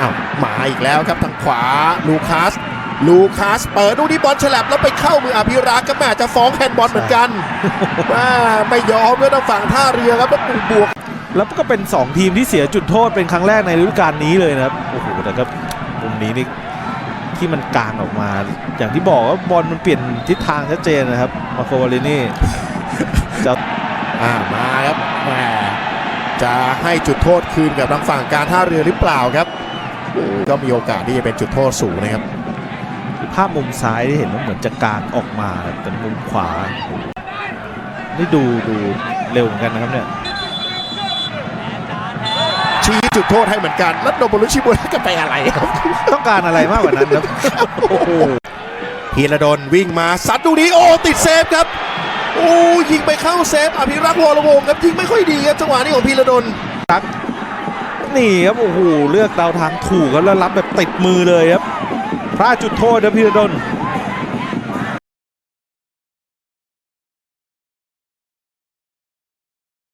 อ้าวมาอีกแล้วครับทางขวาลูคัสลูคัสเปิดดูนี่บอลฉลับแล้วไปเข้ามืออภิรักษ์ก็แม่จะฟ้องแฮนด์บอลเหมือนกันแม่ไม่ยอมก็ต้องฝั่งท่าเรือครับแล้วปลุกบวก แล้วก็เป็น 2 ทีมที่เสียจุดโทษเป็นครั้งแรกในฤดูกาลนี้เลยนะครับโอ้โหแต่ก็มุมนี้นี่ที่มันกลางออกมา อย่างที่บอกว่าบอลมันเปลี่ยนทิศทางชัดเจนนะครับมาโควาเลนี่จะอ่ามาครับแหมจะให้จุดโทษคืนกับทางฝั่งการท่าเรือหรือเปล่าครับ ก็มีโอกาสที่จะเป็นจุดโทษสูงนะครับ ภาพมุมซ้ายที่เห็นว่าเหมือนจะกลางออกมาแต่มุมขวา นี่ดูดูเร็วเหมือนกันนะครับเนี่ยชี้จุดโทษให้เหมือนกัน แล้วโนบุรุชิบุระก็ไปอะไรครับ ต้องการอะไรมากกว่านั้นครับโอ้โหพีระดลวิ่งมาซัดดูนี้โอ้ติดเซฟครับโอ้ยิงไปเข้าเซฟอภิรักษ์วรวงศ์ครับยิงไม่ค่อยดีครับจังหวะนี้ของพีระดล นี่ครับโอ้โหเลือกดาวทางถูกครับแล้วรับแบบติดมือเลยครับพลาดจุดโทษนะพีระดล